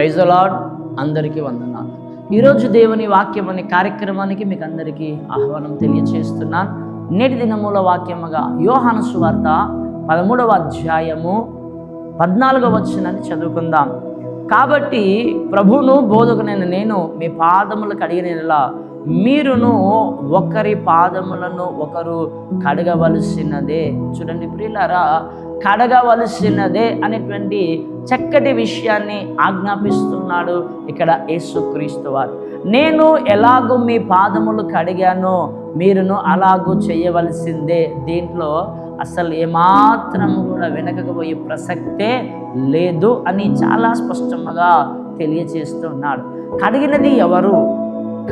Praise అలాడ్ అందరికీ వందనాలు. ఈరోజు దేవుని వాక్యం అనే కార్యక్రమానికి మీకు అందరికీ ఆహ్వానం తెలియచేస్తున్నాను నేటి దినముల వాక్యముగా యోహాను సువార్త పదమూడవ అధ్యాయము పద్నాలుగవ వచ్చినని చదువుకుందాం. కాబట్టి ప్రభును బోధకునైన నేను మీ పాదములు కడిగినలా మీరును ఒకరి పాదములను ఒకరు కడగవలసినదే. చూడండి ప్రియులారా కడగవలసినదే అనేటువంటి చక్కటి విషయాన్ని ఆజ్ఞాపిస్తున్నాడు ఇక్కడ యేసుక్రీస్తు వారు. నేను ఎలాగూ మీ పాదములు కడిగానో మీరును అలాగూ చేయవలసిందే. దీంట్లో అసలు ఏమాత్రం కూడా వెనకకపోయే ప్రసక్తే లేదు అని చాలా స్పష్టంగా తెలియచేస్తున్నాడు. కడిగినది ఎవరు?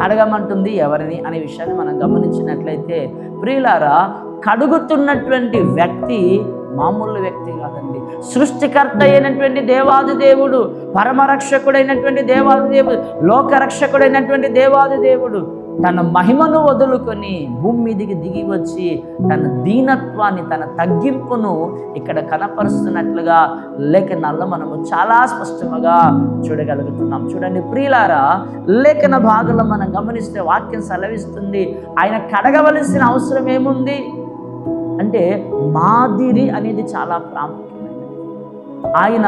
కడగమంటుంది ఎవరిని అనే విషయాన్ని మనం గమనించినట్లయితే ప్రియులారా కడుగుతున్నటువంటి వ్యక్తి మామూలు వ్యక్తి కాదండి. సృష్టికర్త అయినటువంటి దేవాది దేవుడు పరమరక్షకుడైనటువంటి దేవాది దేవుడు లోకరక్షకుడైనటువంటి దేవాది దేవుడు తన మహిమను వదులుకొని భూమి మీదికి దిగి వచ్చి తన దీనత్వాన్ని తన తగ్గింపును ఇక్కడ కనపరుస్తున్నట్లుగా లేఖనాల్లో మనము చాలా స్పష్టంగా చూడగలుగుతున్నాం. చూడండి ప్రియులారా లేఖన భాగంలో మనం గమనిస్తే వాక్యం సెలవిస్తుంది. ఆయన కడగవలసిన అవసరం ఏముంది? అంటే మాదిరి అనేది చాలా ప్రాముఖ్యమైనది. ఆయన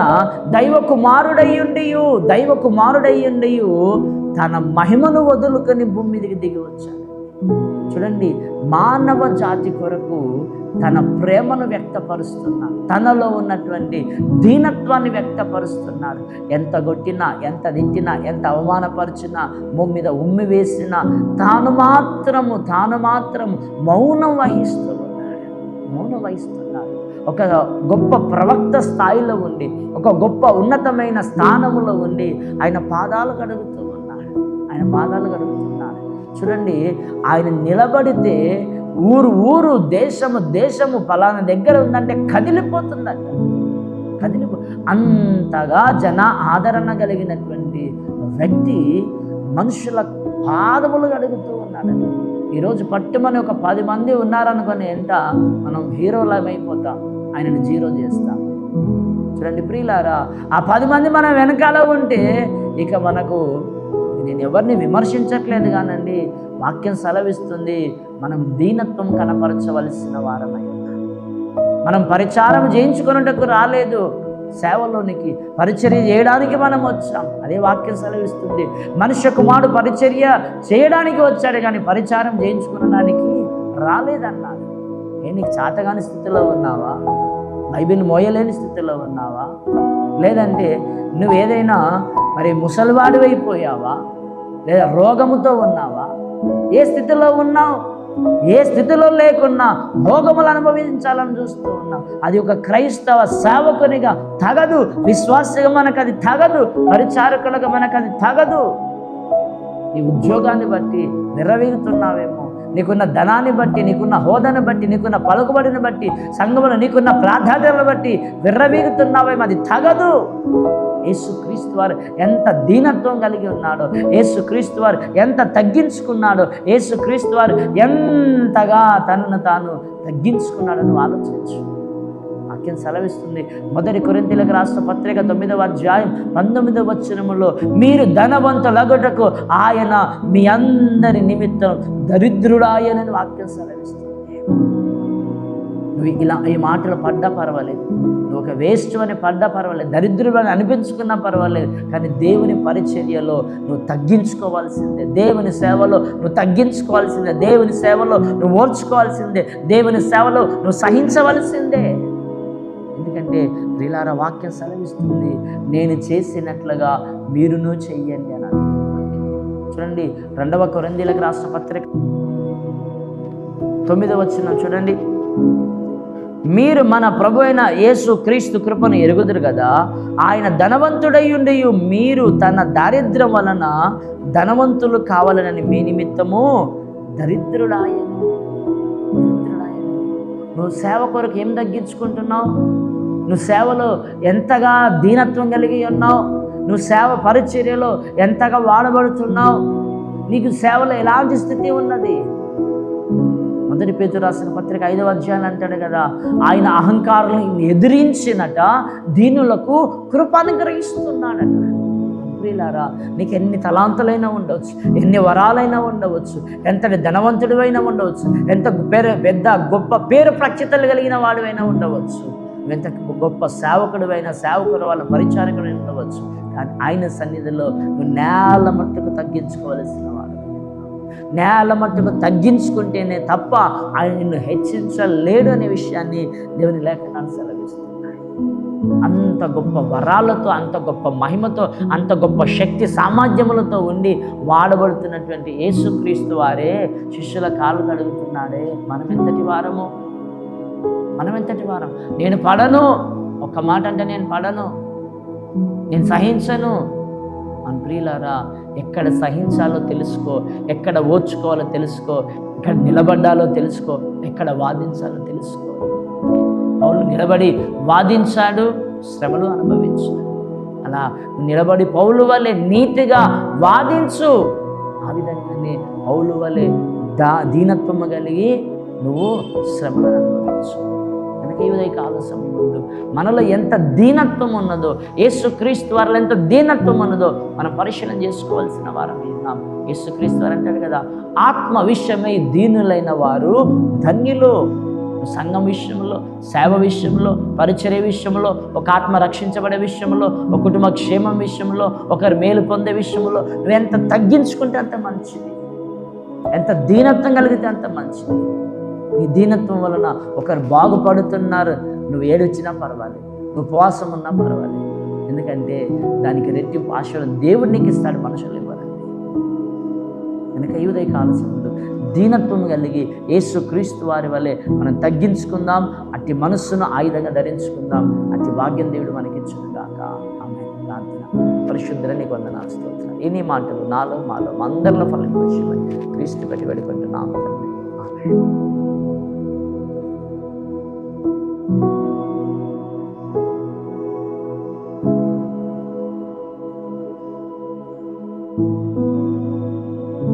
దైవ కుమారుడయ్యుండియు దైవ కుమారుడయ్యుండియు తన మహిమను వదులుకొని భూమి మీదకి దిగి వచ్చాడు. చూడండి మానవ జాతి కొరకు తన ప్రేమను వ్యక్తపరుస్తున్నాడు. తనలో ఉన్నటువంటి దీనత్వాన్ని వ్యక్తపరుస్తున్నాడు. ఎంత కొట్టినా ఎంత తిట్టినా ఎంత అవమానపరిచినా భూమి మీద ఉమ్మి వేసినా తాను మాత్రము తాను మాత్రము మౌనం వహిస్తున్నాడు. మౌనం వహిస్తున్నాడు ఒక గొప్ప ప్రవక్త స్థాయిలో ఉండి ఒక గొప్ప ఉన్నతమైన స్థానములో ఉండి ఆయన పాదాలు కడుగుతూ ఉన్నాడు. ఆయన పాదాలు కడుగుతున్నాడు చూడండి ఆయన నిలబడితే ఊరు ఊరు దేశము దేశము ఫలానా దగ్గర ఉందంటే కదిలిపోతుందంట. కదిలిపో అంతగా జన ఆదరణ కలిగినటువంటి వ్యక్తి మనుషుల పాదములు కడుగుతూ ఉన్నాడు ఈరోజు పట్టుమని ఒక పది మంది ఉన్నారనుకుని ఎంత మనం హీరోలమైపోతాం. ఆయనను జీరో చేస్తాం. చూడండి ప్రియులారా ఆ పది మంది మనం వెనకాల ఉంటే ఇక మనకు నేను ఎవరిని విమర్శించట్లేదు కానండి వాక్యం సెలవిస్తుంది మనం దీనత్వం కనపరచవలసిన వారమై మనం పరిచారం చేయించుకున్నటకు రాలేదు. సేవలోనికి పరిచర్య చేయడానికి మనం వచ్చాం. అదే వాక్యం సెలవిస్తుంది. మనుష్య కుమారుడు పరిచర్య చేయడానికి వచ్చాడు కానీ పరిచారం చేయించుకునడానికి రాలేదన్నాడు. ఏ నీకు చాతగాని స్థితిలో ఉన్నావా? బైబిల్ మోయలేని స్థితిలో ఉన్నావా? లేదంటే నువ్వు ఏదైనా మరి ముసలివాడివైపోయావా? లేదా రోగముతో ఉన్నావా? ఏ స్థితిలో ఉన్నావు? ఏ స్థితిలో లేకున్నా భోగములు అనుభవించాలని చూస్తూ ఉన్నాం. అది ఒక క్రైస్తవ సేవకునిగా తగదు. విశ్వాసగా మనకు అది తగదు. పరిచారకులుగా మనకు అది తగదు. నీ ఉద్యోగాన్ని బట్టి విర్రవీగుతున్నావేమో నీకున్న ధనాన్ని బట్టి నీకున్న హోదాను బట్టి నీకున్న పలుకుబడిని బట్టి సంఘములు నీకున్న ప్రాధాన్యతను బట్టి విర్రవీగుతున్నావేమో. అది తగదు. యేసుక్రీస్తు వారు ఎంత దీనత్వం కలిగి ఉన్నాడో యేసుక్రీస్తు వారు ఎంత తగ్గించుకున్నాడో యేసుక్రీస్తు వారు ఎంతగా తనను తాను తగ్గించుకున్నాడని ఆలోచించు. వాక్యం సెలవిస్తుంది. మొదటి కొరింతలకు రాష్ట్ర పత్రిక తొమ్మిదవ అధ్యాయం పంతొమ్మిదవ వచనములో మీరు ధనవంతులగుటకు ఆయన మీ అందరి నిమిత్తం దరిద్రుడాయనని వాక్యం సెలవిస్తుంది. నువ్వు ఇలా ఈ మాటలు పడ్డా పర్వాలేదు. నువ్వు ఒక వేస్ట్ అని పడ్డా పర్వాలేదు. దరిద్రుడు అని అనిపించుకున్నా పర్వాలేదు. కానీ దేవుని పరిచర్యలో నువ్వు తగ్గించుకోవాల్సిందే. దేవుని సేవలో నువ్వు తగ్గించుకోవాల్సిందే. దేవుని సేవలో నువ్వు ఓర్చుకోవాల్సిందే. దేవుని సేవలో నువ్వు సహించవలసిందే. ఎందుకంటే ప్రిలార వాక్యం సెలవిస్తుంది నేను చేసినట్లుగా మీరును చెయ్యండి అని చూడండి రెండవ కొరందీలకు రాష్ట్ర పత్రిక తొమ్మిదవ వచ్చిన చూడండి. మీరు మన ప్రభు అయిన యేసు క్రీస్తు కృపను ఎరుగుదురు కదా. ఆయన ధనవంతుడయ్యుండి మీరు తన దారిద్ర్యం వలన ధనవంతులు కావాలనని మీ నిమిత్తము దరిద్రుడాయను దరిద్రుడాయను నువ్వు సేవ కొరకు ఏం తగ్గించుకుంటున్నావు? నువ్వు సేవలో ఎంతగా దీనత్వం కలిగి ఉన్నావు? నువ్వు సేవ పరిచర్యలో ఎంతగా వాడబడుతున్నావు? నీకు సేవలో ఎలాంటి స్థితి ఉన్నది? మొదటి పేరు రాసిన పత్రిక ఐదవ అధ్యాయం అంటాడు కదా ఆయన అహంకారులను ఎదిరించినట దీనులకు కృపానుగ్రహిస్తున్నాడట ప్రియులారా నీకు ఎన్ని తలాంతులైనా ఉండవచ్చు ఎన్ని వరాలైనా ఉండవచ్చు ఎంతటి ధనవంతుడివైనా ఉండవచ్చు ఎంత పేరు పెద్ద గొప్ప పేరు ప్రఖ్యతలు కలిగిన వాడివైనా ఉండవచ్చు ఎంత గొప్ప సేవకుడివైనా సేవకుడు వాళ్ళ పరిచారకుడు ఉండవచ్చు కానీ ఆయన సన్నిధిలో నువ్వు నేల మట్టుకు తగ్గించుకోవలసిన వాడు. నేల మట్టుకు తగ్గించుకుంటేనే తప్ప ఆయన నిన్ను హెచ్చించలేడు అనే విషయాన్ని దేవుని లేఖనాలు సెలవిస్తున్నాయి. అంత గొప్ప వరాలతో అంత గొప్ప మహిమతో అంత గొప్ప శక్తి సామర్థ్యములతో ఉండి వాడబడుతున్నటువంటి యేసుక్రీస్తు వారే శిష్యుల కాలు కడుగుతున్నాడే. మనమెంతటి వారము? మనమెంతటి వారం? నేను పడను. ఒక్క మాట అంటే నేను పడను. నేను సహించను. అని ప్రియులారా ఎక్కడ సహించాలో తెలుసుకో ఎక్కడ ఓర్చుకోవాలో తెలుసుకో ఎక్కడ నిలబడ్డాలో తెలుసుకో ఎక్కడ వాదించాలో తెలుసుకో. పౌలు నిలబడి వాదించాడు శ్రమలు అనుభవించాడు. అలా నిలబడి పౌలు వలె నీతిగా వాదించు. ఆ విధంగానే పౌలు వలె దా దీనత్వము కలిగి నువ్వు శ్రమలను అనుభవించు. ఈ ఉదయ కాల మనలో ఎంత దీనత్వం ఉన్నదో యేసుక్రీస్తు వారిలో ఎంత దీనత్వం ఉన్నదో మనం పరిశీలన చేసుకోవాల్సిన వారం ఉన్నాం యేసుక్రీస్తు వారు అంటాడు కదా ఆత్మ విషయమై దీనులైన వారు ధన్యులు. సంఘం విషయంలో సేవ విషయంలో పరిచర్య విషయంలో ఒక ఆత్మ రక్షించబడే విషయంలో ఒక కుటుంబ క్షేమం విషయంలో ఒకరు మేలు పొందే విషయంలో నువ్వు ఎంత తగ్గించుకుంటే అంత మంచిది. ఎంత దీనత్వం కలిగితే అంత మంచిది. నీ దీనత్వం వలన ఒకరు బాగుపడుతున్నారు. నువ్వు ఏడొచ్చినా పర్వాలేదు. నువ్వు ఉపవాసం ఉన్నా పర్వాలేదు. ఎందుకంటే దానికి రెట్టింపు ఆశలు దేవుడు నీకు ఇస్తాడు మనుషులు ఇవ్వాలండి కనుక ఈ ఉదయ దీనత్వం కలిగి యేసు క్రీస్తు వారి వలె మనం తగ్గించుకుందాం. అట్టి మనస్సును ఆయుధంగా ధరించుకుందాం. అట్టి భాగ్యం దేవుడు మనకిచ్చుగాక ఆమె ప్రార్థన. పరిశుద్ధుల నీకు వందనాలు స్తోత్రం. ఎన్ని మాటలు నాలో మాలో అందరిలో ఫలింపచేయమని క్రీస్తు పెట్టి పెట్టుకుంటున్నాము తండ్రి